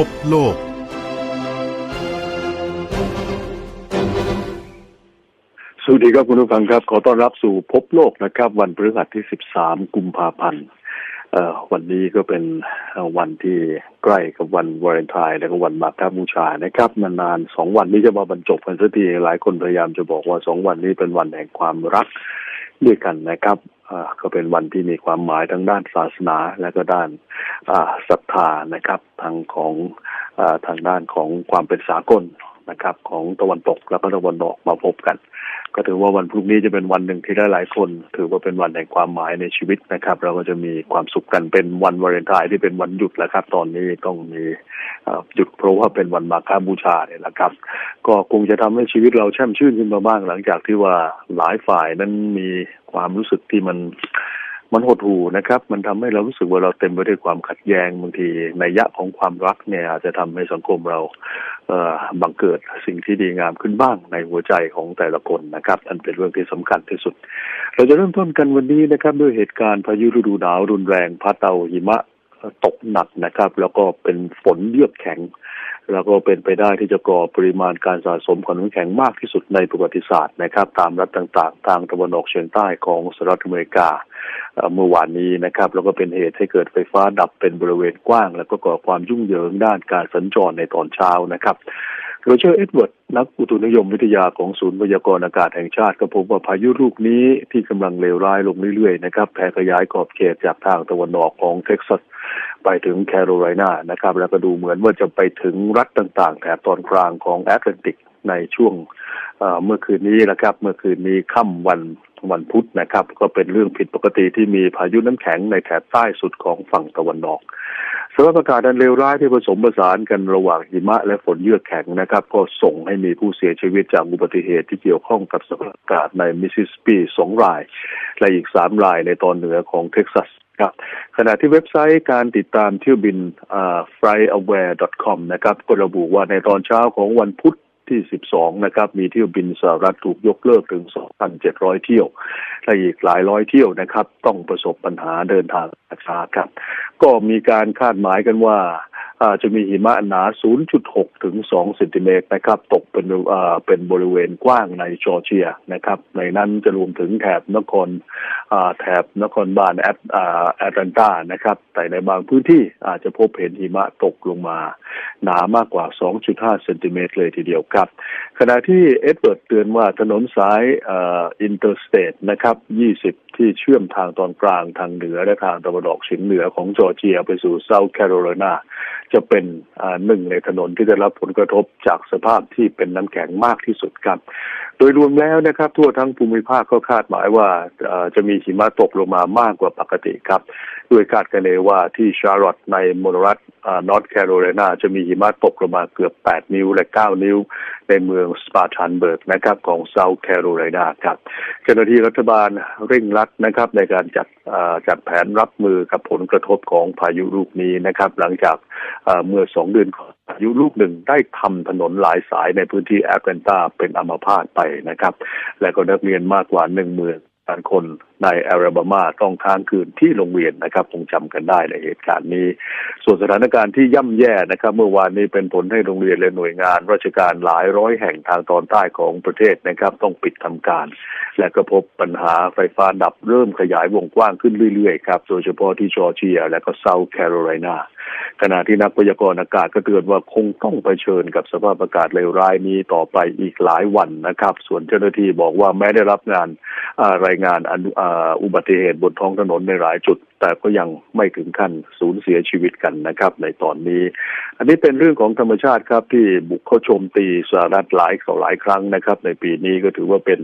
พบโลก สวัสดีครับคุณผู้ฟังครับ ขอต้อนรับสู่พบโลกนะครับ วันพฤหัสที่ 13 กุมภาพันธ์วันนี้ก็เป็นวันที่ใกล้กับวันวาเลนไทน์และก็วันมาฆบูชานะครับนานๆสองวันนี้จะมาบรรจบกันสักทีหลายคนพยายามจะบอกว่าสองวันนี้เป็นวันแห่งความรักด้วยกันนะครับ ก็เป็นวันที่มีความหมายทั้งด้านศาสนาและก็ด้านศรัทธานะครับทางของอทางด้านของความเป็นสากล นะครับ ของตะวันตกแล้วก็ตะวันออกมาพบกัน ก็ถือว่าวันพรุ่งนี้จะเป็นวันหนึ่งที่หลายๆคน ถือว่าเป็นวันแห่งความหมายในชีวิตนะครับ เราก็จะมีความสุขกันเป็นวันวาเลนไทน์ที่เป็นวันหยุดแล้วครับ ตอนนี้ต้องมีหยุดเพราะว่าเป็นวันมาฆบูชาเนี่ยแหละครับ ก็คงจะทำให้ชีวิตเราแช่มชื่นขึ้นมาบ้างหลังจากที่ว่าหลายฝ่ายนั้นมีความรู้สึกที่มัน มันหดหู่นะครับ มันทำให้เรารู้สึกว่าเราเต็มไปด้วยความขัดแย้งบางทีในยะของความรักเนี่ยอาจจะทำให้สังคมเราเอ่อบังเกิดสิ่งที่ดีงามขึ้นบ้างในหัวใจของแต่ละคนนะครับอันเป็นเรื่องที่สำคัญที่สุด เราจะเริ่มต้นกันวันนี้นะครับ ด้วยเหตุการณ์พายุฤดูหนาวรุนแรงพัดเอาหิมะตกหนักนะครับ แล้วก็เป็นฝนเยือกแข็ง แล้วก็เป็นไปได้ที่จะก่อปริมาณการสะสมของน้ำแข็งมากที่สุดในประวัติศาสตร์นะครับ ตามรัฐต่างๆ ทางตะวันออกเฉียงใต้ของสหรัฐอเมริกาเอ่อเมื่อวานนี้นะครับ แล้วก็เป็นเหตุให้เกิดไฟฟ้าดับเป็นบริเวณกว้าง แล้วก็ก่อความยุ่งเหยิงด้านการสัญจรในตอนเช้านะครับ โรเจอร์เอ็ดเวิร์ดนักอุตุนิยมวิทยาของศูนย์พยากรณ์อากาศแห่งชาติ ก็พบว่าพายุลูกนี้ที่กำลังเลวร้ายลงเรื่อยๆนะครับแผ่ขยายขอบเขตจากทางตะวันออกของเท็กซัสไปถึงแคโรไลนานะครับ แล้วก็ดูเหมือนว่าจะไปถึงรัฐต่างๆ แถบตอนกลางของแอตแลนติกในช่วงเอ่อเมื่อคืนนี้นะครับ เมื่อคืนนี้ค่ำวันวันพุธนะครับ ก็เป็นเรื่องผิดปกติที่มีพายุน้ำแข็งในแถบใต้สุดของฝั่งตะวันออก สภาพอากาศอันเลวร้ายที่ผสมผสานกันระหว่างหิมะและฝนเยือกแข็งนะครับ ก็ส่งให้มีผู้เสียชีวิตจากอุบัติเหตุที่เกี่ยวข้องกับสภาพอากาศในมิสซิสซิปปีสองราย และอีกสามรายในตอนเหนือของเท็กซัสครับขณะที่เว็บไซต์การติดตามเที่ยวบิน flyaware.com นะครับก็ระบุว่าในตอนเช้าของวันพุธ ที่ 12 นะครับ มีเที่ยวบินสหรัฐถูกยกเลิกถึง 2,700 เที่ยวและอีกหลายร้อยเที่ยวนะครับ ต้องประสบปัญหาเดินทางช้าครับ ก็มีการคาดหมายกันว่าอ่าจะมีหิมะหนา 0.6 ถึง 2 เซนติเมตรนะครับ ตกเป็นเป็นบริเวณกว้างในจอร์เจียนะครับ ในนั้นจะรวมถึงแถบนครแถบนครบาลแอตแอตแลนตานะครับ แต่ในบางพื้นที่อาจจะพบเห็นหิมะตกลงมา หนามากกว่า 2.5 เซนติเมตรเลยทีเดียวครับ ขณะที่เอ็ดเวิร์ดเตือนว่าถนนสายอินเตอร์สเตทนะครับ 20 ที่เชื่อมทางตอนกลางทางเหนือและทางตะวันออกเฉียงเหนือของจอร์เจียไปสู่เซาท์แคโรไลนาจะเป็นหนึ่งในถนนที่ได้รับผลกระทบจากสภาพที่เป็นน้ำแข็งมากที่สุดครับ โดยรวมแล้วนะครับ ทั่วทั้งภูมิภาคก็คาดหมายว่าจะมีหิมะตกลงมามากกว่าปกติครับ ด้วยคาดคะเนว่าที่ชาร์ลอตในมอนรัฐนอร์ทแคโรไลนาจะมีหิมะตกลงมาเกือบ 8 นิ้วและ 9 นิ้ว ในเมืองสปาร์ตันเบิร์กนะครับของเซาท์แคโรไลนาครับเจ้าหน้าที่รัฐบาลเร่งรัดนะครับในการจัดจัดแผนรับมือกับผลกระทบของพายุลูกนี้นะครับ หลังจากเมื่อสองเดือนก่อนพายุลูกหนึ่งได้ทำถนนหลายสายในพื้นที่แอตแลนตาเป็นอัมพาตไปนะครับ และก็นักเรียนมากกว่าหนึ่งหมื่นพันคนในแอลบามาต้องค้างคืนที่โรงเรียนนะครับคงจำกันได้ในเหตุการณ์นี้ ส่วนสถานการณ์ที่ย่ำแย่นะครับ เมื่อวานนี้เป็นผลให้โรงเรียนและหน่วยงาน ราชการหลายร้อยแห่งทางตอนใต้ของประเทศนะครับ ต้องปิดทำการ และก็พบปัญหาไฟฟ้าดับเริ่มขยายวงกว้างขึ้นเรื่อยๆครับ โดยเฉพาะที่จอร์เจีย และก็เซาท์แคโรไลนา ขณะที่นักพยากรณ์อากาศก็เตือนว่าคงต้องเผชิญกับสภาพอากาศเลวร้ายนี้ต่อไปอีกหลายวันนะครับ ส่วนเจ้าหน้าที่บอกว่าแม้ได้รับงานรายงานอุบัติเหตุบนท้องถนนในหลายจุด แต่ก็ยังไม่ถึงขั้นสูญเสียชีวิตกันนะครับ ในตอนนี้ อันนี้เป็นเรื่องของธรรมชาติครับที่บุกเข้าโจมตีสหรัฐหลายต่อหลายครั้งนะครับ ในปีนี้ก็ถือว่าเป็น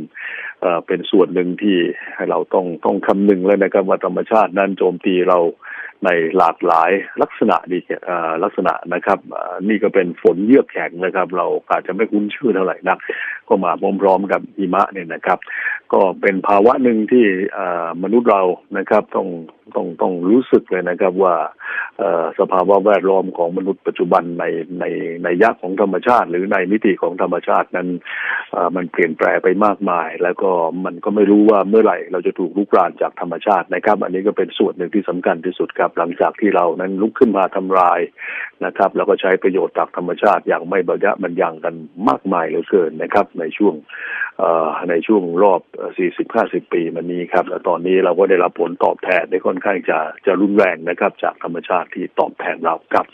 เอ่อเป็นส่วนหนึ่งที่เราต้องต้องคำนึงแล้วนะครับว่าธรรมชาตินั้นโจมตีเรา ในหลากหลายลักษณะดีเอ่อลักษณะนะครับ นี่ก็เป็นฝนเยือกแข็งนะครับ เราอาจจะไม่คุ้นชื่อเท่าไหร่นักก็มาพร้อมๆกับหิมะเนี่ยนะครับ ก็เป็นภาวะหนึ่งที่มนุษย์เรานะครับต้องต้องต้องรู้สึกเลยนะครับว่าสภาวะแวดล้อมของมนุษย์ปัจจุบันในในในยักษ์ของธรรมชาติ หรือในมิติของธรรมชาตินั้นมันเปลี่ยนแปลงไปมากมาย แล้วก็มันก็ไม่รู้ว่าเมื่อไหร่เราจะถูกลุกรานจากธรรมชาตินะครับ อันนี้ก็เป็นส่วนหนึ่งที่สำคัญที่สุดครับหลังจากที่เรานั้นลุกขึ้นมาทำลายนะครับ แล้วก็ใช้ประโยชน์จากธรรมชาติอย่างไม่บรรยะมันยังกันมากมายเหลือเกินนะครับ ในช่วงในช่วงรอบ 40-50 ปีมานี้ครับ และตอนนี้เราก็ได้รับผลตอบแทนได้ค่อนข้างจะจะรุนแรงนะครับ จากธรรมชาติที่ตอบแทนเราครับ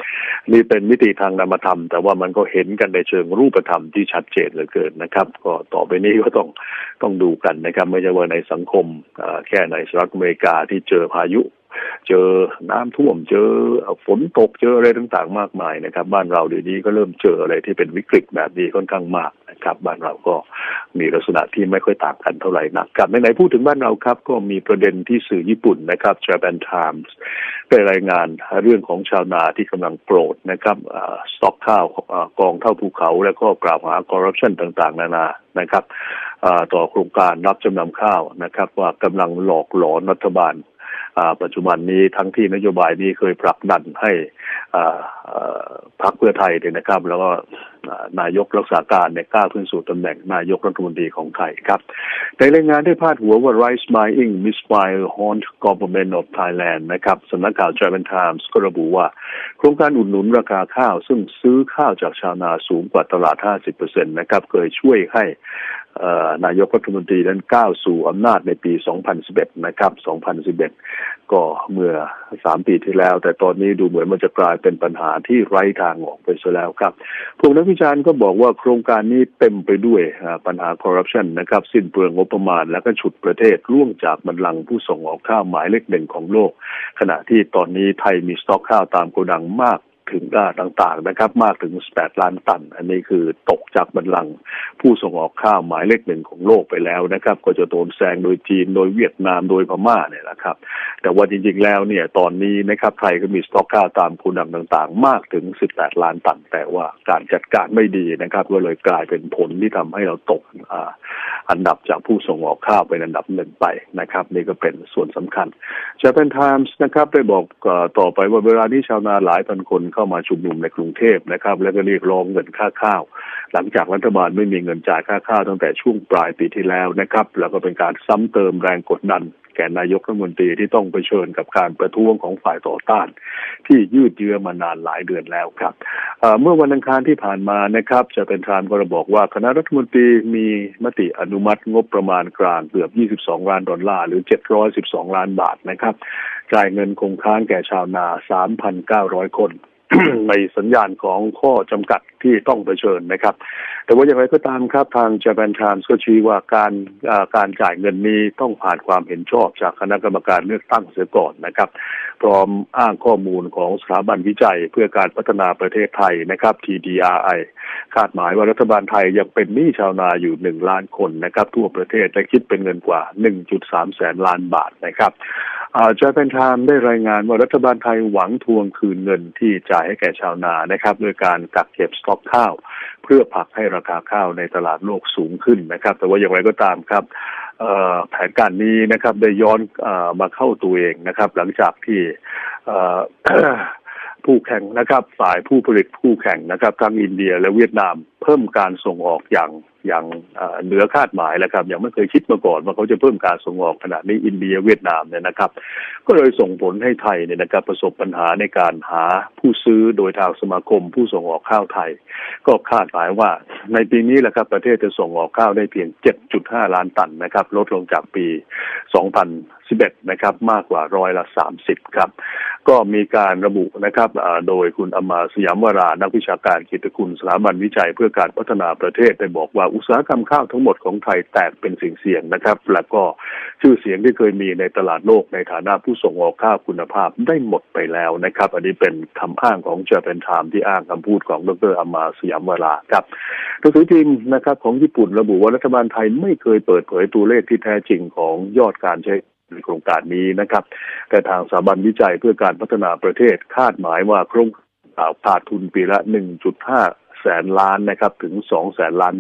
นี่เป็นมิติทางนามธรรม แต่ว่ามันก็เห็นกันในเชิงรูปธรรมที่ชัดเจนเหลือเกินนะครับ ก็ต่อไปนี้ก็ต้องต้องดูกันนะครับ ไม่ใช่ว่าในสังคมแค่ในสหรัฐอเมริกาที่เจอพายุ เจอน้ำท่วมเจอฝนตกเจออะไรต่างๆ มากมายนะครับ บ้านเราเดี๋ยวนี้ก็เริ่มเจออะไรที่เป็นวิกฤตแบบนี้ค่อนข้างมากนะครับ บ้านเราก็มีลักษณะที่ไม่ค่อยต่างกันเท่าไหร่นักกับในไหนพูดถึงบ้านเราครับ ก็มีประเด็นที่สื่อญี่ปุ่นนะครับ Japan Times ได้รายงานเรื่องของชาวนาที่กำลังโกรธนะครับสต็อกข้าวกองเท่าภูเขาแล้วก็กล่าวหาคอร์รัปชันต่างๆ นานานะครับต่อโครงการรับจำนำข้าวนะครับ ว่ากำลังหลอกหลอนรัฐบาล ปัจจุบันนี้ทั้งที่นโยบายนี้เคยผลักดันให้พรรคเพื่อไทยเนี่ยนะครับ แล้วก็นายกรักษาการเนี่ยกล้าขึ้นสู่ตำแหน่งนายกรัฐมนตรีของไทยครับ ในรายงานได้พาดหัวว่า Rice Buying Misfire Haunt Government of Thailand นะครับสำนักข่าว Japan Times ก็ระบุว่า โครงการอุดหนุนราคาข้าว ซึ่งซื้อข้าวจากชาวนาสูงกว่าตลาด 50%นะครับ เคยช่วยให้ นายกรัฐมนตรีนั้นก้าวสู่อำนาจในปี 2011 นะครับ 2011 ก็เมื่อสามปีที่แล้ว แต่ตอนนี้ดูเหมือนมันจะกลายเป็นปัญหาที่ไร้ทางออกไปซะแล้วครับ พวกนักวิจารณ์ก็บอกว่าโครงการนี้เต็มไปด้วยปัญหาคอร์รัปชันนะครับ สิ้นเปลืองงบประมาณ และก็ฉุดประเทศล่วงจากบัลลังก์ผู้ส่งออกข้าวหมายเลขหนึ่งของโลก ขณะที่ตอนนี้ไทยมีสต็อกข้าวตามโกดังมาก ถึงต่างๆนะครับ มากถึง 8 ล้านตัน อันนี้คือตกจากบัลลังผู้ส่งออกข้าวหมายเลขหนึ่งของโลกไปแล้วนะครับ ก็จะโดนแซงโดยจีนโดยเวียดนามโดยพม่าเนี่ยนะครับ แต่ว่าจริงๆแล้วเนี่ยตอนนี้นะครับไทยก็มีสต็อกข้าวตามคุณนำต่างๆ มากถึง 18 ล้านตัน แต่ว่าการจัดการไม่ดีนะครับ ก็เลยกลายเป็นผลที่ทำให้เราตกอันดับจากผู้ส่งออกข้าวเป็นอันดับหนึ่งไปนะครับ นี่ก็เป็นส่วนสำคัญ Japan Times นะครับได้บอกต่อไปว่าเวลานี้ชาวนาหลายพันคนเข้ามาชุมนุมในกรุงเทพนะครับ แล้วก็เรียกร้องเงินค่าข้าว หลังจากรัฐบาลไม่มีเงินจ่ายค่าข้าวตั้งแต่ช่วงปลายปีที่แล้วนะครับ แล้วก็เป็นการซ้ำเติมแรงกดดันแก่นายกรัฐมนตรีที่ต้องไปเชิญกับการประท้วงของฝ่ายต่อต้าน ที่ยืดเยื้อมานานหลายเดือนแล้วครับ เมื่อวันอังคารที่ผ่านมานะครับ จะเป็นทานก็ระบอกว่าคณะรัฐมนตรีมีมติอนุมัติงบประมาณกลางเกือบ 22 ล้านดอลลาร์หรือ 712 ล้านบาทนะครับ จ่ายเงินคงค้างแก่ชาวนา 3,900 คน ในสัญญาณของข้อจำกัดที่ต้องเผชิญนะครับ แต่ว่าอย่างไรก็ตามครับทาง Japan Times ก็ชี้ว่าการการจ่ายเงินนี้ต้องผ่านความเห็นชอบจากคณะกรรมการเลือกตั้งเสียก่อนนะครับ พร้อมอ้างข้อมูลของสถาบันวิจัยเพื่อการพัฒนาประเทศไทยนะครับ TDRI คาดหมายว่ารัฐบาลไทยยังเป็นหนี้ชาวนาอยู่หนึ่งล้านคนนะครับ ทั่วประเทศและคิดเป็นเงินกว่า 1.3 แสนล้านบาทนะครับ จอยเป็นไทม์ได้รายงานว่ารัฐบาลไทยหวังทวงคืนเงินที่จ่ายให้แก่ชาวนานะครับโดยการกักเก็บสต็อกข้าว เพื่อผลักให้ราคาข้าวในตลาดโลกสูงขึ้นนะครับ แต่ว่าอย่างไรก็ตามครับแผนการนี้นะครับได้ย้อนอมาเข้าตัวเองนะครับ หลังจากที่ผู้แข่งนะครับ ฝ่ายผู้ผลิตผู้แข่งนะครับทั้งอินเดียและเวียดนามเพิ่มการส่งออกอย่าง อย่างเหนือคาดหมายแล้วครับยังไม่เคยคิดมาก่อนว่าเขาจะเพิ่มการส่งออกขนาดนี้อินเดียเวียดนามเนี่ยนะครับ ก็เลยส่งผลให้ไทยเนี่ยนะครับประสบปัญหาในการหาผู้ซื้อโดยทางสมาคม ผู้ส่งออกข้าวไทย ก็คาดหมายว่าในปีนี้แหละครับประเทศจะส่งออกข้าวได้เพียง 7.5 ล้านตันนะครับ ลดลงจากปี 2011 นะครับ มากกว่าร้อยละ 30 ครับ ก็มีการระบุนะครับโดยคุณอมาสยามวรานักวิชาการกิตคุณสถาบันวิจัยเพื่อการพัฒนาประเทศได้บอกว่าอุตสาหกรรมข้าวทั้งหมดของไทยแตกเป็นสิ่งเสี่ยงนะครับ แล้วก็ชื่อเสียงที่เคยมีในตลาดโลกในฐานะผู้ส่งออกข้าวคุณภาพได้หมดไปแล้วนะครับ อันนี้เป็นคำอ้างของเจเป็นไทม์ที่อ้างคำพูดของดรอามาสยามวราครับหนังสือพิมพ์นะครับของญี่ปุ่นระบุว่ารัฐบาลไทยไม่เคยเปิดเผยตัวเลขที่แท้จริงของยอดการใช้ในโครงการนี้นะครับ แต่ทางสถาบันวิจัยเพื่อการพัฒนาประเทศคาดหมายว่าโครงขาดทุนปีละ 1.5 แสนล้านนะครับ ถึง 2 แสนล้าน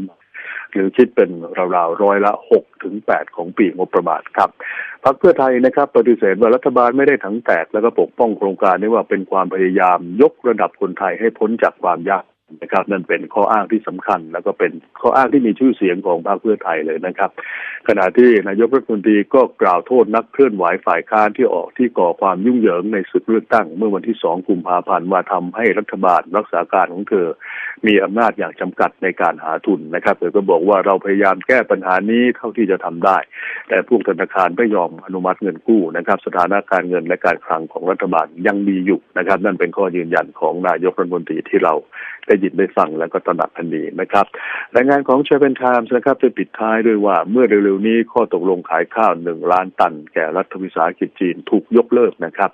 หรือคิดเป็นราวๆร้อยละหกถึงแปดของปีงบประมาณครับพรรคเพื่อไทยนะครับปฏิเสธว่ารัฐบาลไม่ได้ถังแตกแล้วก็ปกป้องโครงการนี้ว่าเป็นความพยายามยกระดับคนไทยให้พ้นจากความยาก นะครับนั่นเป็นข้ออ้างที่สำคัญ แล้วก็เป็นข้ออ้างที่มีชื่อเสียงของพรรคเพื่อไทยเลยนะครับ ขณะที่นายกรัฐมนตรีก็กล่าวโทษนักเคลื่อนไหวฝ่ายค้านที่ออกที่ก่อความยุ่งเหยิงในศึกเลือกตั้ง เมื่อวันที่สองกุมภาพันธ์ว่าทำให้รัฐบาลรักษาการของเธอ มีอำนาจอย่างจำกัดในการหาทุนนะครับเธอก็บอกว่าเราพยายามแก้ปัญหานี้เท่าที่จะทำได้ แต่พวกธนาคารไม่ยอมอนุมัติเงินกู้นะครับ สถานะการเงินและการคลังของรัฐบาลยังดีอยู่นะครับ นั่นเป็นข้อยืนยันของนายกรัฐมนตรีที่เราได้ยินได้ฟังแล้วก็ตระหนักทันดีนะครับรายงานของเชฟเปนไทมส์นะครับจะปิดท้ายด้วยว่าเมื่อเร็วๆนี้ข้อตกลงขายข้าวหนึ่งล้านตัน แก่รัฐวิสาหกิจจีนถูกยกเลิกนะครับ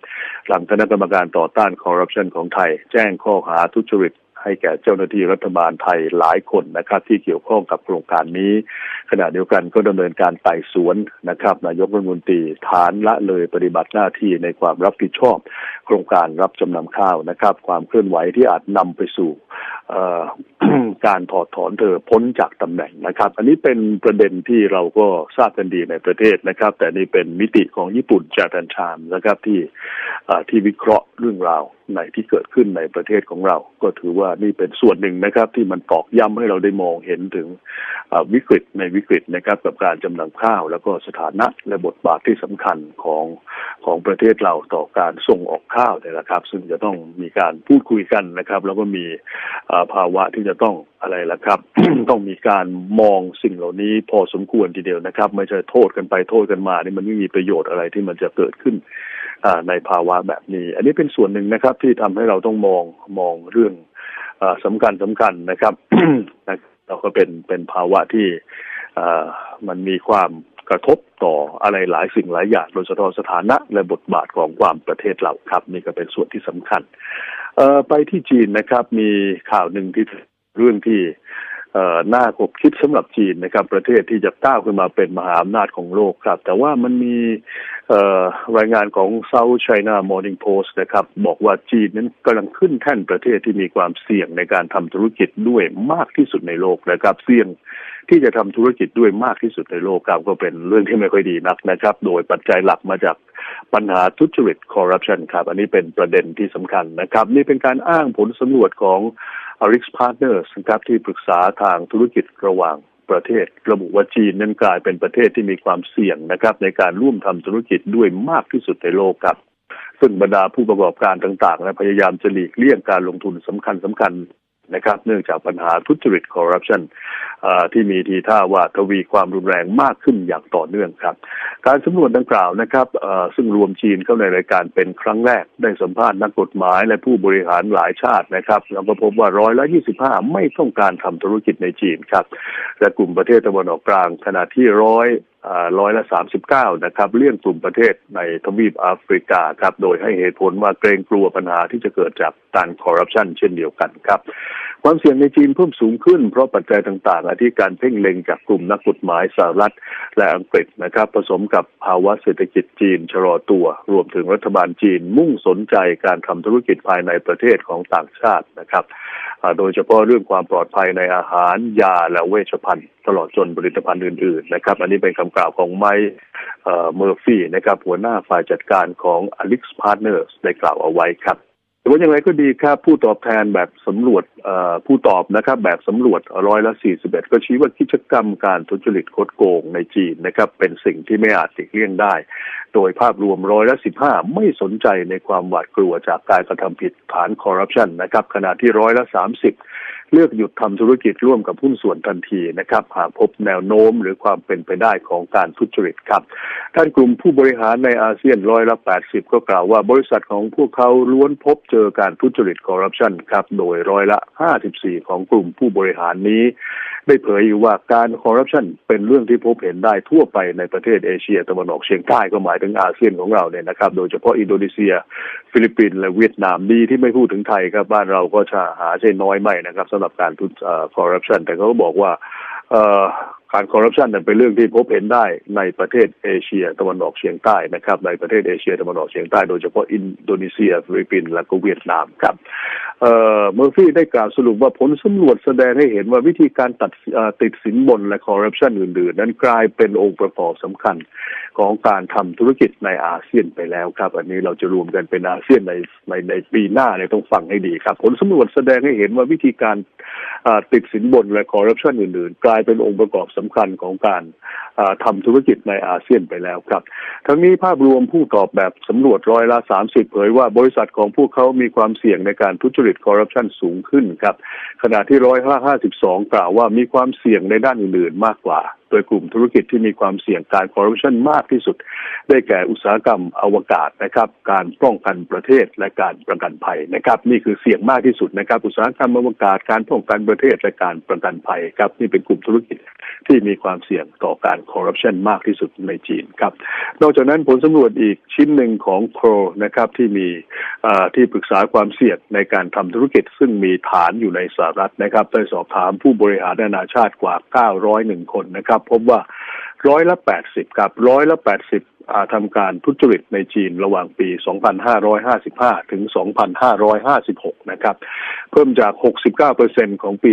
หลังคณะกรรมการต่อต้านคอร์รัปชันของไทย แจ้งข้อหาทุจริต ให้แก่เจ้าหน้าที่รัฐบาลไทยหลายคนนะครับ ที่เกี่ยวข้องกับโครงการนี้ ขณะเดียวกันก็ดำเนินการไต่สวนนะครับ นายกรัฐมนตรีฐานละเลยปฏิบัติหน้าที่ในความรับผิดชอบ โครงการรับจำนำข้าวนะครับ ความเคลื่อนไหวที่อาจนำไปสู่การถอดถอนเธอพ้นจากตำแหน่งนะครับ อันนี้เป็นประเด็นที่เราก็ทราบกันดีในประเทศนะครับ แต่นี่เป็นมิติของญี่ปุ่นจาตันชามนะครับที่ที่วิเคราะห์เรื่องราวในที่เกิดขึ้นในประเทศของเรา ก็ถือว่านี่เป็นส่วนหนึ่งนะครับ ที่มันตอกย้ำให้เราได้มองเห็นถึงวิกฤตในวิกฤตนะครับกับการจำนำข้าว แล้วก็สถานะและบทบาทที่สำคัญของของประเทศเราต่อการส่งออกข้าวเนี่ยนะครับ ซึ่งจะต้องมีการพูดคุยกันนะครับ แล้วก็มีภาวะที่จะต้องอะไรล่ะครับ ต้องมีการมองสิ่งเหล่านี้พอสมควรทีเดียวนะครับ ไม่ใช่โทษกันไปโทษกันมานี่มันไม่มีประโยชน์อะไรที่มันจะเกิดขึ้น ในภาวะแบบนี้ อันนี้เป็นส่วนหนึ่งนะครับ ที่ทำให้เราต้องมองมองเรื่องอสำคัญสำคัญนะครับเราก็เป็นเป็นภาวะที่มันมีความกระทบต่ออะไรหลายสิ่งหลายอย่างโดยเฉพาะสถานะและบทบาทของความประเทศเราครับ นี่ก็เป็นส่วนที่สำคัญไปที่จีนนะครับ มีข่าวหนึ่งที่เรื่องที่ น่าขบคิดสำหรับจีนนะครับ ประเทศที่จะก้าวขึ้นมาเป็นมหาอำนาจของโลกครับ แต่ว่ามันมีรายงานของ South China Morning Post นะครับ บอกว่าจีนนั้นกำลังขึ้นแท่นประเทศที่มีความเสี่ยงในการทำธุรกิจด้วยมากที่สุดในโลกนะครับ เสี่ยงที่จะทำธุรกิจด้วยมากที่สุดในโลกครับก็เป็นเรื่องที่ไม่ค่อยดีนักนะครับ โดยปัจจัยหลักมาจากปัญหาทุจริตคอร์รัปชันครับ อันนี้เป็นประเด็นที่สำคัญนะครับ นี่เป็นการอ้างผลสำรวจของ Arix Partners นะครับที่ปรึกษาทางธุรกิจระหว่างประเทศ ระบุว่าจีนนั้นกลายเป็นประเทศที่มีความเสี่ยงนะครับ ในการร่วมทำธุรกิจด้วยมากที่สุดในโลกครับ ซึ่งบรรดาผู้ประกอบการต่างๆ และพยายามจะหลีกเลี่ยงการลงทุนสำคัญสำคัญ นะครับ เนื่องจากปัญหาทุจริตคอร์รัปชันที่มีทีท่าว่าทวีความรุนแรงมากขึ้นอย่างต่อเนื่องครับ การสำรวจดังกล่าวนะครับซึ่งรวมจีนเข้าในรายการเป็นครั้งแรกได้สัมภาษณ์นักกฎหมายและผู้บริหารหลายชาตินะครับแล้วก็พบว่าร้อยละ25ไม่ต้องการทำธุรกิจในจีนครับ และกลุ่มประเทศตะวันออกกลางขณะที่ร้อย ร้อยละสามสิบเก้านะครับ เลี่ยงกลุ่มประเทศในทวีปแอฟริกาครับ โดยให้เหตุผลว่าเกรงกลัวปัญหาที่จะเกิดจากการคอร์รัปชันเช่นเดียวกันครับ ความเสี่ยงในจีนเพิ่มสูงขึ้นเพราะปัจจัยต่างๆ อาทิการเพ่งเล็งจากกลุ่มนักกฎหมายสหรัฐและอังกฤษนะครับ ผสมกับภาวะเศรษฐกิจจีนชะลอตัว รวมถึงรัฐบาลจีนมุ่งสนใจการทำธุรกิจภายในประเทศของต่างชาตินะครับ โดยเฉพาะเรื่องความปลอดภัยในอาหารยาและเวชภัณฑ์ ตลอดจนผลิตภัณฑ์อื่น ๆ นะครับ อันนี้เป็นคำกล่าวของไมค์เมอร์ฟี่นะครับ หัวหน้าฝ่ายจัดการของ Alix Partners ได้กล่าวเอาไว้ครับ แต่ว่าอย่างไรก็ดีครับ ผู้ตอบแทนแบบสำรวจผู้ตอบนะครับ แบบสำรวจร้อยละ 41 ก็ชี้ว่ากิจกรรมการทุจริตโคดโกงในจีนนะครับ เป็นสิ่งที่ไม่อาจติเลี่ยงได้ โดยภาพรวมร้อยละ 15 ไม่สนใจในความหวาดกลัวจากการกระทำผิดฐานคอร์รัปชันนะครับขณะที่ร้อยละ 30 เลือกหยุดทำธุรกิจร่วมกับหุ้นส่วนทันทีนะครับหากพบแนวโน้มหรือความเป็นไปได้ของการทุจริตครับท่านกลุ่มผู้บริหารในอาเซียนร้อยละ 80 ก็กล่าวว่าบริษัทของพวกเขาล้วนพบเจอการทุจริตคอร์รัปชันครับโดยร้อยละ 54 ของกลุ่มผู้บริหารนี้ได้เผยอยู่ว่าการคอร์รัปชันเป็นเรื่องที่พบเห็นได้ทั่วไปในประเทศเอเชียตะวันออกเฉียงใต้ก็หมายถึงอาเซียนของเราเนี่ยนะครับ โดยเฉพาะอินโดนีเซีย ฟิลิปปินส์และเวียดนามดีที่ไม่พูดถึงไทยครับบ้านเราก็จะหาใช่น้อยไม่นะครับสำหรับการทุจคอร์รัปชันแต่เขาก็บอกว่า การคอร์รัปชันเป็นเรื่องที่พบเห็นได้ในประเทศเอเชียตะวันออกเฉียงใต้นะครับ ในประเทศเอเชียตะวันออกเฉียงใต้โดยเฉพาะอินโดนีเซียฟิลิปปินส์และก็เวียดนามครับเอ่อเมอร์ฟี่ได้กล่าวสรุปว่าผลสำรวจแสดงให้เห็นว่าวิธีการตัดติดสินบนและคอร์รัปชันอื่น ๆ นั้นกลายเป็นองค์ประกอบสำคัญของการทำธุรกิจในอาเซียนไปแล้วครับ อันนี้เราจะรวมกันเป็นอาเซียนในในในปีหน้าเนี่ยต้องฟังให้ดีครับ ผลสำรวจแสดงให้เห็นว่าวิธีการติดสินบนและคอร์รัปชันอื่น ๆ กลายเป็นองค์ประกอบสำคัญของการเอ่อทำธุรกิจในอาเซียนไปแล้วครับ ทั้งนี้ภาพรวมผู้ตอบแบบสำรวจร้อยละ 30 เผยว่าบริษัทของพวกเขามีความเสี่ยงในการทุจริตคอร์รัปชันสูงขึ้นครับ ขณะที่ร้อยละ52 กล่าวว่ามีความเสี่ยงในด้านอื่นๆมากกว่า โดยกลุ่มธุรกิจที่มีความเสี่ยงการคอร์รัปชันมากที่สุด ได้แก่อุตสาหกรรมอวกาศนะครับ การป้องกันประเทศและการประกันภัยนะครับ นี่คือเสี่ยงมากที่สุดนะครับ อุตสาหกรรมอวกาศการป้องกันประเทศและการประกันภัยครับนี่เป็นกลุ่มธุรกิจที่มีความเสี่ยงต่อการคอร์รัปชันมากที่สุดในจีนครับ นอกจากนั้นผลสำรวจอีกชิ้นหนึ่งของโครนะครับที่มีที่ปรึกษาความเสี่ยงในการทำธุรกิจ ซึ่งมีฐานอยู่ในสหรัฐนะครับได้สอบถามผู้บริหารนานาชาติกว่า 901 คนนะครับพบว่าร้อยละ80ครับร้อยละ80อ่าทำการทุจริตในจีนระหว่างปี 2555 ถึง 2556 นะครับ เพิ่มจาก 69%ของปี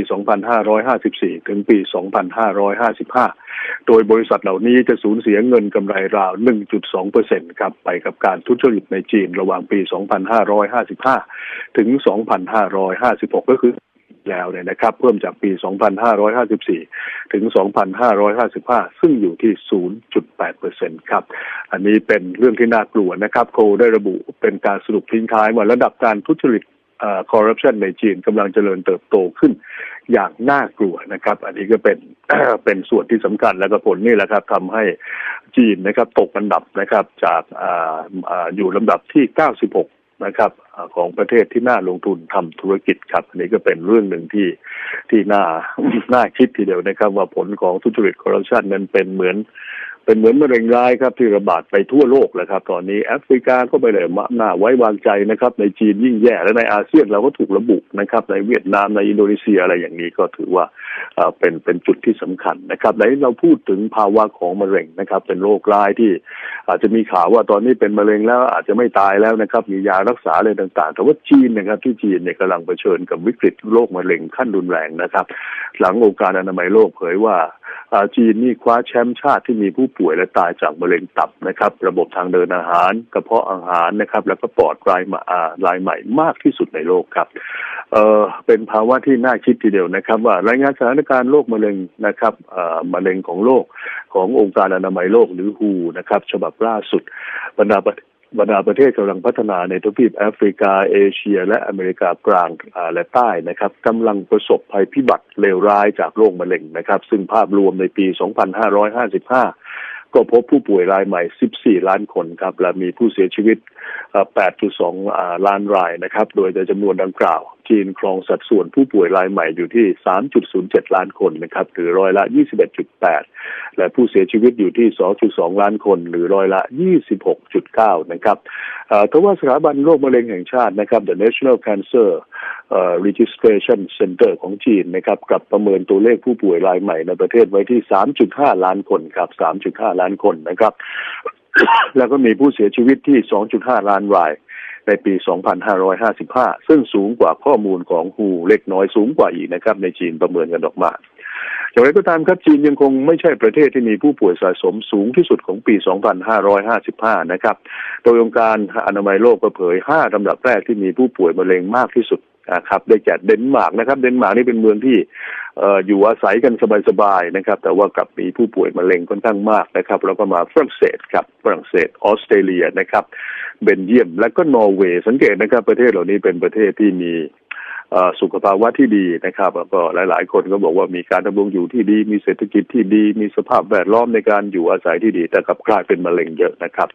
2554 ถึงปี 2555 โดยบริษัทเหล่านี้จะสูญเสียเงินกำไรราว 1.2%ครับ ไปกับการทุจริตในจีนระหว่างปี 2555 ถึง 2556 ก็คือ แล้วเนี่ยนะครับ เพิ่มจากปี 2554 ถึง 2555 ซึ่งอยู่ที่ 0.8%ครับ อันนี้เป็นเรื่องที่น่ากลัวนะครับ โคได้ระบุเป็นการสรุปทิ้งท้ายว่าระดับการทุจริตคอร์รัปชันในจีนกำลังเจริญเติบโตขึ้นอย่างน่ากลัวนะครับ อันนี้ก็เป็นเป็นส่วนที่สำคัญแล้วก็ผลนี่แหละครับทำให้จีนนะครับตกอันดับนะครับจากอออยู่ลำดับที่ 96 นะครับของประเทศที่น่าลงทุนทำธุรกิจครับอันนี้ก็เป็นเรื่องหนึ่งที่ที่น่าน่าคิดทีเดียวนะครับ ว่าผลของทุจริตคอร์รัปชันนั้นเป็นเหมือน เป็นเหมือนมะเร็งร้ายครับที่ระบาดไปทั่วโลกเลยครับ ตอนนี้แอฟริกาก็ไม่ได้มาน่าไว้วางใจนะครับ ในจีนยิ่งแย่และในอาเซียนเราก็ถูกระบุนะครับ ในเวียดนามในอินโดนีเซียอะไรอย่างนี้ก็ถือว่าเป็นเป็นจุดที่สำคัญนะครับในเราพูดถึงภาวะของมะเร็งนะครับ เป็นโรคร้ายที่ อาจจะมีข่าวว่าตอนนี้เป็นมะเร็งแล้วอาจจะไม่ตายแล้วนะครับ มียารักษาอะไรต่างๆ แต่ว่าจีนนะครับที่จีนเนี่ยกำลังเผชิญกับวิกฤตโรคมะเร็งขั้นรุนแรงนะครับ หลังองค์การอนามัยโลกเผยว่า จีนนี่คว้าแชมป์ชาติที่มีผู้ป่วยและตายจากมะเร็งตับนะครับ ระบบทางเดินอาหาร กระเพาะอาหารนะครับ แล้วก็ปอดรายใหม่อ่ารายใหม่มากที่สุดในโลกครับเออเป็นภาวะที่น่าคิดทีเดียวนะครับ ว่ารายงานสถานการณ์โรคมะเร็งนะครับเอ่อมะเร็งของโลกขององค์การอนามัยโลกหรือฮูนะครับ ฉบับล่าสุดบรรดาประ บรรดาประเทศกำลังพัฒนาในทวีปแอฟริกาเอเชีย และอเมริกากลางและใต้นะครับกำลังประสบภัยพิบัติเลวร้ายจากโรคมะเร็งนะครับ ซึ่งภาพรวมในปี 2555 ก็พบผู้ป่วยรายใหม่ 14 ล้านคนครับ และมีผู้เสียชีวิต 8.2 ล้านรายนะครับ โดยในจำนวนดังกล่าว จีนครองสัดส่วนผู้ป่วยรายใหม่อยู่ที่ 3.07 ล้านคนนะครับ หรือร้อยละ 21.8 และผู้เสียชีวิตอยู่ที่ 2.2 ล้านคน หรือร้อยละ 26.9 นะครับทว่าสถาบันโรคมะเร็งแห่งชาตินะครับ The National Cancer Registration Center ของจีนนะครับกลับประเมินตัวเลขผู้ป่วยรายใหม่ในประเทศไว้ที่ 3.5 ล้านคนครับ 3.5 ล้านคนนะครับ แล้วก็มีผู้เสียชีวิตที่ 2.5 ล้านราย ในปี 2555 ซึ่งสูงกว่าข้อมูลของฮูเล็กน้อยสูงกว่าอีกนะครับ ในจีนประเมินกันออกมาอย่างไรก็ตามครับจีนยังคงไม่ใช่ประเทศที่มีผู้ป่วยสะสมสูงที่สุดของปี 2555 นะครับ โดยองค์การอนามัยโลกก็เผย 5ลำดับแรกที่มีผู้ป่วยมะเร็งมากที่สุด นะครับได้แก่เดนมาร์กนะครับ เดนมาร์กนี่เป็นเมืองที่เอ่ออยู่อาศัยกันสบายๆนะครับ แต่ว่ากลับมีผู้ป่วยมะเร็งค่อนข้างมากนะครับแล้วก็มาฝรั่งเศสครับฝรั่งเศสออสเตรเลียนะครับเบนเยียมและก็นอร์เวย์สังเกตนะครับประเทศเหล่านี้เป็นประเทศที่มี สุขภาวะที่ดีนะครับแล้วก็หลาย ๆ คนก็บอกว่ามีการดำรงอยู่ที่ดี มีเศรษฐกิจที่ดี มีสภาพแวดล้อมในการอยู่อาศัยที่ดี แต่กลับกลายเป็นมะเร็งเยอะนะครับ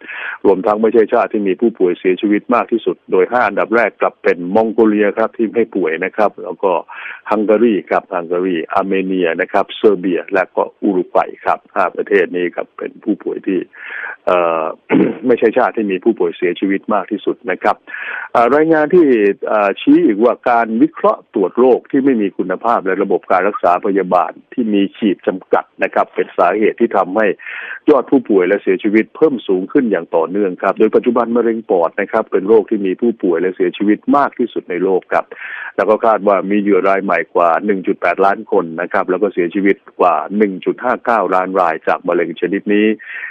รวมทั้งไม่ใช่ชาติที่มีผู้ป่วยเสียชีวิตมากที่สุด โดย 5 อันดับแรกกลับเป็นมองโกเลียครับที่ไม่ป่วยนะครับ แล้วก็ฮังการีครับฮังการีอาร์เมเนียนะครับเซอร์เบีย และก็อุรุกวัยครับห้าประเทศนี้ครับเป็นผู้ป่วยที่เไม่ใช่ชาติที่มีผู้ป่วยเสียชีวิตมากที่สุดนะครับรายงานที่ชี้อีกว่าการวิวิเคราะห์ตรวจโรคที่ไม่มีคุณภาพและระบบการรักษาพยาบาลที่มีขีดจำกัดนะครับ เป็นสาเหตุที่ทำให้ยอดผู้ป่วยและเสียชีวิตเพิ่มสูงขึ้นอย่างต่อเนื่องครับ โดยปัจจุบันมะเร็งปอดนะครับ เป็นโรคที่มีผู้ป่วยและเสียชีวิตมากที่สุดในโลกครับ แล้วก็คาดว่ามีเหยื่อรายใหม่กว่า 1.8 ล้านคนนะครับ แล้วก็เสียชีวิตกว่า 1.59 ล้านรายจากมะเร็งชนิดนี้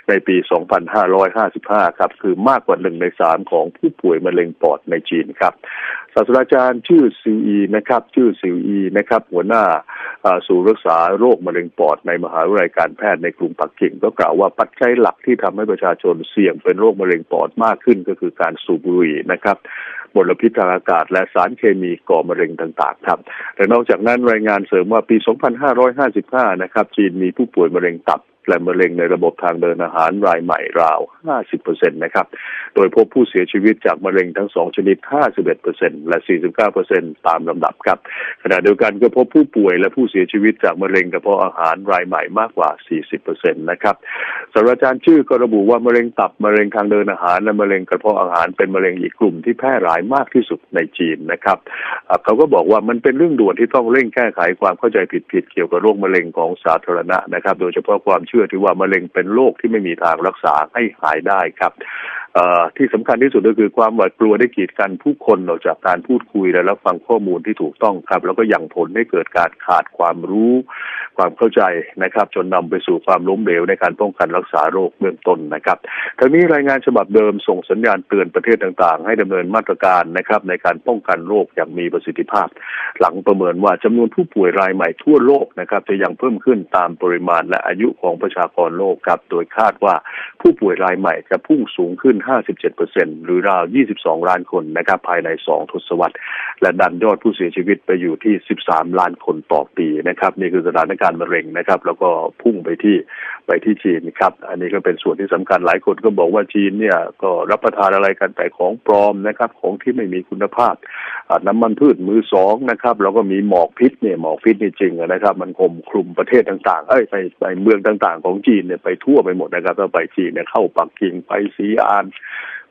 ในปี 2555 ครับ คือมากกว่าหนึ่งในสามของผู้ป่วยมะเร็งปอดในจีนครับ ศาสตราจารย์ชื่อซิวอีนะครับ ชื่อซิวอีนะครับ หัวหน้าศูนย์รักษาโรคมะเร็งปอดในมหาวิทยาลัยการแพทย์ในกรุงปักกิ่ง ก็กล่าวว่าปัจจัยหลักที่ทำให้ประชาชนเสี่ยงเป็นโรคมะเร็งปอดมากขึ้นก็คือการสูบบุหรี่นะครับมลพิษทางอากาศและสารเคมีก่อมะเร็งต่างๆครับแต่นอกจากนั้นรายงานเสริมว่าปี 2555 นะครับ จีนมีผู้ป่วยมะเร็งตับ และมะเร็งในระบบทางเดินอาหารรายใหม่ราว 50%นะครับ โดยพบผู้เสียชีวิตจากมะเร็งทั้งสองชนิด 51%และ 49%ตามลำดับครับ ขณะเดียวกันก็พบผู้ป่วยและผู้เสียชีวิตจากมะเร็งกระเพาะอาหารรายใหม่มากกว่า 40%นะครับศาสตราจารย์ชื่อก็ระบุว่ามะเร็งตับมะเร็งทางเดินอาหาร และมะเร็งกระเพาะอาหารเป็นมะเร็งอีกกลุ่มที่แพร่หลายมากที่สุดในจีนนะครับ เขาก็บอกว่ามันเป็นเรื่องด่วนที่ต้องเร่งแก้ไขความเข้าใจผิดๆเกี่ยวกับโรคมะเร็งของสาธารณะนะครับ โดยเฉพาะความชื่อที่ว่ามะเร็งเป็นโรคที่ไม่มีทางรักษาให้หายได้ครับ ที่สำคัญที่สุดก็คือความหวาดกลัวได้กีดกันผู้คนออกจากการพูดคุยและรับฟังข้อมูลที่ถูกต้องครับ แล้วก็ยังผลให้เกิดการขาดความรู้ ความเข้าใจนะครับ จนนำไปสู่ความล้มเหลวในการป้องกันรักษาโรคเบื้องต้นนะครับทั้งนี้รายงานฉบับเดิมส่งสัญญาณเตือนประเทศต่างๆ ให้ดำเนินมาตรการนะครับ ในการป้องกันโรคอย่างมีประสิทธิภาพ หลังประเมินว่าจำนวนผู้ป่วยรายใหม่ทั่วโลกนะครับจะยังเพิ่มขึ้นตามปริมาณและอายุของประชากรโลกครับโดยคาดว่าผู้ป่วยรายใหม่จะพุ่งสูงขึ้น57%หรือราว 22 ล้านคนนะครับภายใน 2 ทศวรรษ และดันยอดผู้เสียชีวิตไปอยู่ที่ 13 ล้านคนต่อปีนะครับนี่คือสถานการณ์มะเร็งนะครับ แล้วก็พุ่งไปที่ไปที่จีนครับ อันนี้ก็เป็นส่วนที่สำคัญหลายคนก็บอกว่าจีนเนี่ยก็รับประทานอะไรกันแต่ของปลอมนะครับ ของที่ไม่มีคุณภาพ น้ำมันพืชมือสองนะครับแล้วก็มีหมอกพิษเนี่ยหมอกพิษนี่จริงนะครับ มันคมคลุมประเทศต่างๆเอ้ยไปไปเมืองต่างๆ ของจีนเนี่ยไปทั่วไปหมดนะครับถ้าไปจีนเนี่ยเข้าปักกิ่งไปซีอาน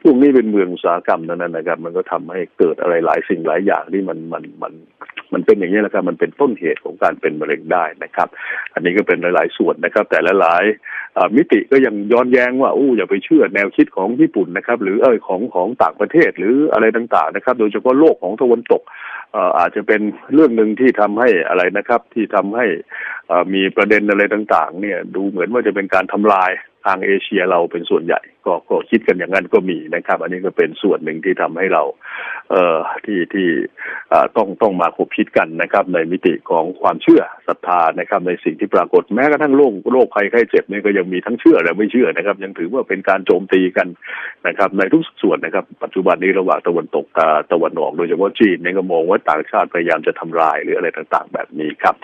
พวกนี้เป็นเมืองอุตสาหกรรมนั้นนะครับ มันก็ทำให้เกิดอะไรหลายสิ่งหลายอย่างที่มันมันมันมันเป็นอย่างนี้แหละครับ มันเป็นต้นเหตุของการเป็นมะเร็งได้นะครับ อันนี้ก็เป็นหลาย ๆ ส่วนนะครับ แต่ละหลายมิติก็ยังย้อนแย้งว่าอู้อย่าไปเชื่อแนวคิดของญี่ปุ่นนะครับ หรือเออของของต่างประเทศหรืออะไรต่าง ๆ นะครับ โดยเฉพาะโลกของตะวันตกอาจจะเป็นเรื่องหนึ่งที่ทำให้อะไรนะครับ ที่ทำให้มีประเด็นอะไรต่าง ๆ เนี่ย ดูเหมือนว่าจะเป็นการทำลาย ทางเอเชียเราเป็นส่วนใหญ่ ก็ก็คิดกันอย่างนั้นก็มีนะครับ อันนี้ก็เป็นส่วนหนึ่งที่ทำให้เรา เอ่อที่ที่ต้องต้องมาคบคิดกันนะครับ ในมิติของความเชื่อศรัทธานะครับ ในสิ่งที่ปรากฏแม้กระทั่งโรคโรคภัยไข้เจ็บนี่ก็ยังมีทั้งเชื่อและไม่เชื่อนะครับ ยังถือว่าเป็นการโจมตีกันนะครับ ในทุกส่วนนะครับ ปัจจุบันนี้ระหว่างตะวันตกกับตะวันออกโดยเฉพาะจีนเนี่ยก็มองว่าต่างชาติพยายามจะทำลายหรืออะไรต่างๆ แบบนี้ครับ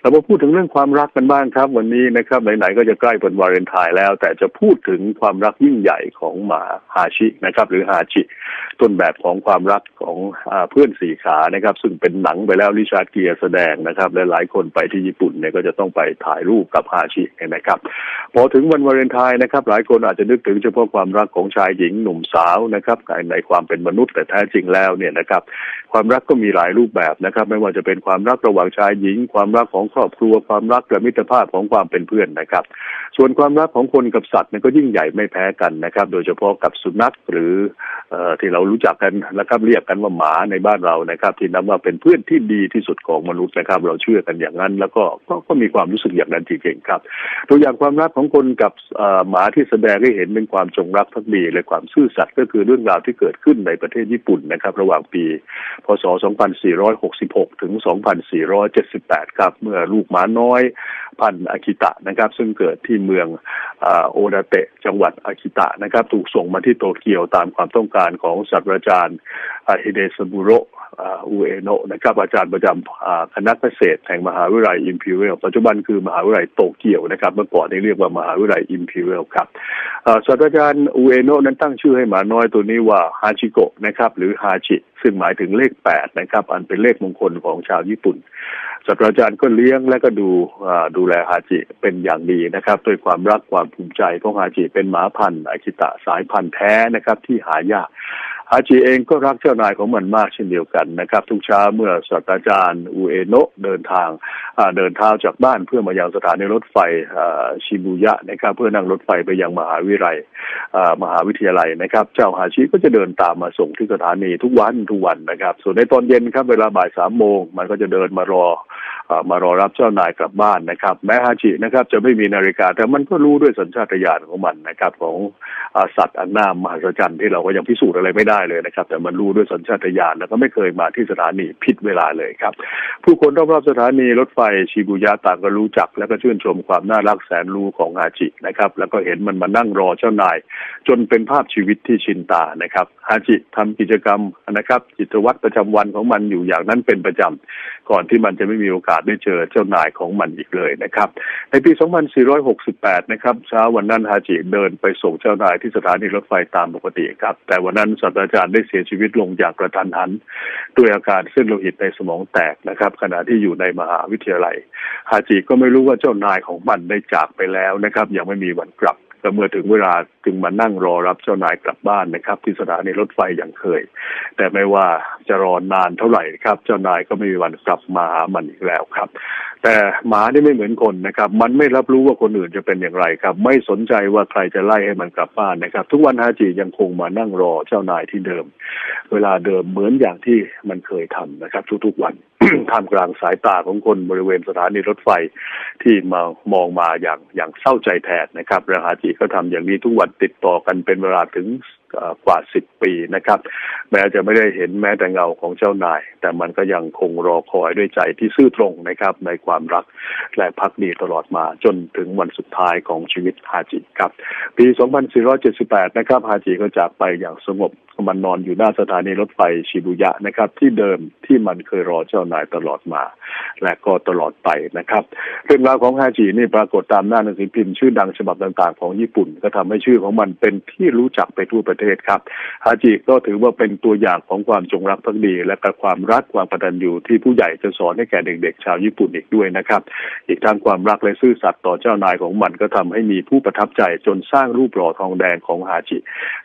เรามาพูดถึงเรื่องความรักกันบ้างครับ วันนี้นะครับไหนๆก็จะใกล้เป็นวาเลนไทน์แล้วแต่จะพูดถึงความรักยิ่งใหญ่ของหมาฮาชินะครับ หรือฮาชิ ต้นแบบของความรักของอเพื่อนสี่ขานะครับ ซึ่งเป็นหนังไปแล้วริชาร์ดเกียร์แสดงนะครับและหลายคนไปที่ญี่ปุ่นเนี่ยก็จะต้องไปถ่ายรูปกับฮาชินะครับ พอถึงวันวาเลนไทน์นะครับ หลายคนอาจจะนึกถึงเฉพาะความรักของชายหญิงหนุ่มสาวนะครับในความเป็นมนุษย์แต่แท้จริงแล้วเนี่ยนะครับ ความรักก็มีหลายรูปแบบนะครับ ไม่ว่าจะเป็นความรักระหว่างชายหญิง ความรักของครอบครัว ความรักและมิตรภาพของความเป็นเพื่อนนะครับ ส่วนความรักของคนกับสัตว์เนี่ยก็ยิ่งใหญ่ไม่แพ้กันนะครับ โดยเฉพาะกับสุนัขหรือที่เรารู้จักกันนะครับเรียกกันว่าหมาในบ้านเรานะครับ ที่นับว่าเป็นเพื่อนที่ดีที่สุดของมนุษย์นะครับ เราเชื่อกันอย่างนั้น แล้วก็ก็มีความรู้สึกอย่างนั้นจริงๆครับ ตัวอย่างความรักของคนกับหมาที่แสดงให้เห็นเป็นความจงรักภักดีและความซื่อสัตย์ก็คือเรื่องราวที่เกิดขึ้นในประเทศญี่ปุ่นนะครับ ระหว่างปี พศ 2466 ถึง 2478 ครับ เมื่อลูกหมาน้อย พันอากิตะนะครับ ซึ่งเกิดที่เมืองโอดาเตะจังหวัดอากิตะนะครับ ถูกส่งมาที่โตเกียวตามความต้องการของศาสตราจารย์ฮิเดสบุโรอุเอโนะนะครับอาจารย์ประจำคณะเกษตรแห่งมหาวิทยาลัยอิมพีเรียลปัจจุบันคือมหาวิทยาลัยโตเกียวนะครับ เมื่อก่อนนี้เรียกว่ามหาวิทยาลัยอิมพีเรียลครับศาสตราจารย์อุเอโนะนั้นตั้งชื่อให้หมาน้อยตัวนี้ว่าฮาชิโกะนะครับ หรือฮาชิซึ่งหมายถึงเลขแปดนะครับ อันเป็นเลขมงคลของชาวญี่ปุ่นศาสตราจารย์ก็เลี้ยงและก็ดูดูแลฮาจิเป็นอย่างดีนะครับด้วยความรักความภูมิใจเพราะฮาจิเป็นหมาพันธุ์อากิตะสายพันธุ์แท้นะครับที่หายาก ฮาจิเองก็รักเจ้านายของมันมากเช่นเดียวกันนะครับ ทุกเช้าเมื่อศาสตราจารย์อูเอโนะเดินทางเดินเท้าจากบ้านเพื่อมายังสถานีรถไฟชิบูยะนะครับเพื่อนั่งรถไฟไปยังมหาวิทยาลัยมหาวิทยาลัยนะครับ เจ้าฮาชิก็จะเดินตามมาส่งที่สถานีทุกวันทุกวันนะครับ ส่วนในตอนเย็นครับเวลาบ่ายสามโมงมันก็จะเดินมารอมารอรับเจ้านายกลับบ้านนะครับแม้ฮาจินะครับจะไม่มีนาฬิกาแต่มันก็รู้ด้วยสัญชาตญาณของมันนะครับของสัตว์อันน่ามหัศจรรย์ที่เราก็ยังพิสูจน์อะไรไม่ได้ได้เลยนะครับ แต่มันรู้ด้วยสัญชาตญาณแล้วก็ไม่เคยมาที่สถานีผิดเวลาเลยครับ ผู้คนรอบๆสถานีรถไฟชิบูยะต่างก็รู้จัก แล้วก็ชื่นชมความน่ารักแสนรู้ของฮาจินะครับ แล้วก็เห็นมันมานั่งรอเจ้านาย จนเป็นภาพชีวิตที่ชินตานะครับฮาจิทำกิจกรรมนะครับกิจวัตรประจำวันของมันอยู่อย่างนั้นเป็นประจำก่อนที่มันจะไม่มีโอกาสได้เจอเจ้านายของมันอีกเลยนะครับ ในปี 2468 นะครับเช้าวันนั้นฮาจิเดินไปส่งเจ้านายที่สถานีรถไฟตามปกติครับ แต่วันนั้นศาสตราจารย์ได้เสียชีวิตลงอย่างกระทันหัน ด้วยอาการเส้นโลหิตในสมองแตกนะครับ ขณะที่อยู่ในมหาวิทยาลัย ฮาจิก็ไม่รู้ว่าเจ้านายของมันได้จากไปแล้วนะครับ ยังไม่มีวันกลับแต่เมื่อถึงเวลาจึงมานั่งรอรับเจ้านายกลับบ้านนะครับ ที่สถานีรถไฟอย่างเคย แต่ไม่ว่าจะรอนานเท่าไหร่ครับ เจ้านายก็ไม่มีวันกลับมาหามันอีกแล้วครับ แต่หมานี่ไม่เหมือนคนนะครับ มันไม่รับรู้ว่าคนอื่นจะเป็นอย่างไรครับ ไม่สนใจว่าใครจะไล่ให้มันกลับบ้านนะครับ ทุกวันฮาจิยังคงมานั่งรอเจ้านายที่เดิม เวลาเดิมเหมือนอย่างที่มันเคยทำนะครับ ทุกๆวันท่ามกลางสายตาของคนบริเวณสถานีรถไฟที่มามองมาอย่างอย่างเศร้าใจแทนนะครับแล้วฮาจิก็ทำอย่างนี้ทุกวันติดต่อกันเป็นเวลาถึง กว่าสิบปีนะครับ แม้จะไม่ได้เห็นแม้แต่เงาของเจ้านาย แต่มันก็ยังคงรอคอยด้วยใจที่ซื่อตรงนะครับ ในความรักและพักดีตลอดมาจนถึงวันสุดท้ายของชีวิตฮาจิครับ ปี 2478 นะครับฮาจิก็จากไปอย่างสงบมันนอนอยู่หน้าสถานีรถไฟชิบุยะนะครับ ที่เดิมที่มันเคยรอเจ้านายตลอดมา และก็ตลอดไปนะครับ เรื่องราวของฮาจินี่ปรากฏตามหน้าหนังสือพิมพ์ชื่อดังฉบับต่างๆ ของญี่ปุ่น ก็ทำให้ชื่อของมันเป็นที่รู้จักไปทั่วประเทศครับฮาจิก็ถือว่าเป็นตัวอย่างของความจงรักภักดี และก็ความรักความกตัญญูที่ผู้ใหญ่จะสอนให้แก่เด็กๆ ชาวญี่ปุ่นอีกด้วยนะครับ อีกทั้งความรักและซื่อสัตย์ต่อเจ้านายของมันก็ทำให้มีผู้ประทับใจจนสร้างรูปหล่อทองแดงของฮาจิ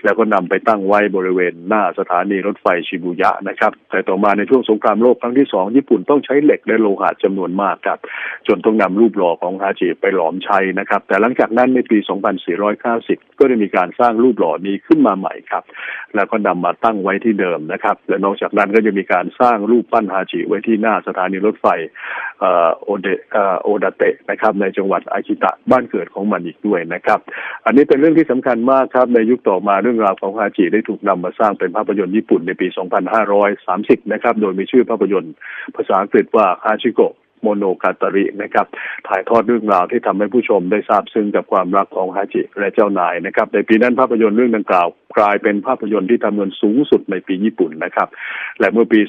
แล้วก็นำไปตั้งไว้บริเวณหน้าสถานีรถไฟชิบูยะนะครับแต่ต่อมาในช่วงสงครามโลกครั้งที่สองญี่ปุ่นต้องใช้เหล็กและโลหะจำนวนมากครับ จนต้องนำรูปหล่อของฮาจิไปหลอมใช้นะครับ แต่หลังจากนั้นในปี 2490 ก็ได้มีการสร้างรูปหล่อนี้ขึ้นมาใหม่ครับ แล้วก็นำมาตั้งไว้ที่เดิมนะครับ และนอกจากนั้นก็จะมีการสร้างรูปปั้นฮาจิไว้ที่หน้าสถานีรถไฟโอเดโอดาเตะนะครับ ในจังหวัดอากิตะบ้านเกิดของมันอีกด้วยนะครับ อันนี้เป็นเรื่องที่สำคัญมากครับ ในยุคต่อมาเรื่องราวของฮาจิได้ถูกนำมาสร้างเป็นภาพยนตร์ญี่ปุ่นในปี 2530 นะครับ โดยมีชื่อภาพยนตร์ ภาษาอังกฤษว่าฮาชิโกโมโนกาตารินะครับ ถ่ายทอดเรื่องราวที่ทำให้ผู้ชมได้ทราบซึ้งกับความรักของฮาจิและเจ้านายนะครับ ในปีนั้นภาพยนตร์เรื่องดังกล่าว กลายเป็นภาพยนตร์ที่ทำเงินสูงสุดในปีญี่ปุ่นนะครับ และเมื่อปี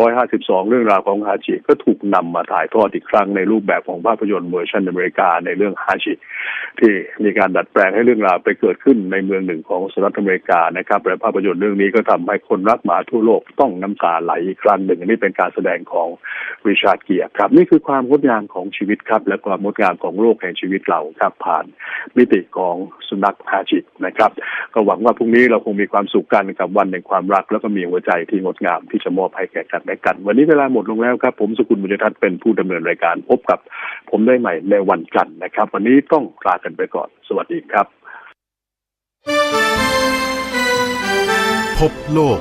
2552 เรื่องราวของฮาจิก็ถูกนำมาถ่ายทอดอีกครั้งในรูปแบบของภาพยนตร์เวอร์ชันอเมริกาในเรื่องฮาจิที่มีการดัดแปลงให้เรื่องราวไปเกิดขึ้นในเมืองหนึ่งของสหรัฐอเมริกานะครับและภาพยนตร์เรื่องนี้ก็ทำให้คนรักหมาทั่วโลกต้องน้ำตาไหลอีกครั้งหนึ่งนนี้เป็นการแสดงของริชาร์เกียร์ครับ นี่คือความงดงามของชีวิตครับ และความงดงามของโลกแห่งชีวิตเราครับผ่านมิติของสุนัขฮาจินะครับก็หวังว่าพรุ่งนี้เราคงมีความสุขกันกับวันแห่งความรัก แล้วก็มีหัวใจที่งดงามที่จะมอบให้แก่กันและกัน วันนี้เวลาหมดลงแล้วครับ ผมสุขุลบุญทัศน์เป็นผู้ดำเนินรายการพบกับ ผมได้ใหม่ในวันจันทร์นะครับ วันนี้ต้องลากันไปก่อน สวัสดีครับ พบโลก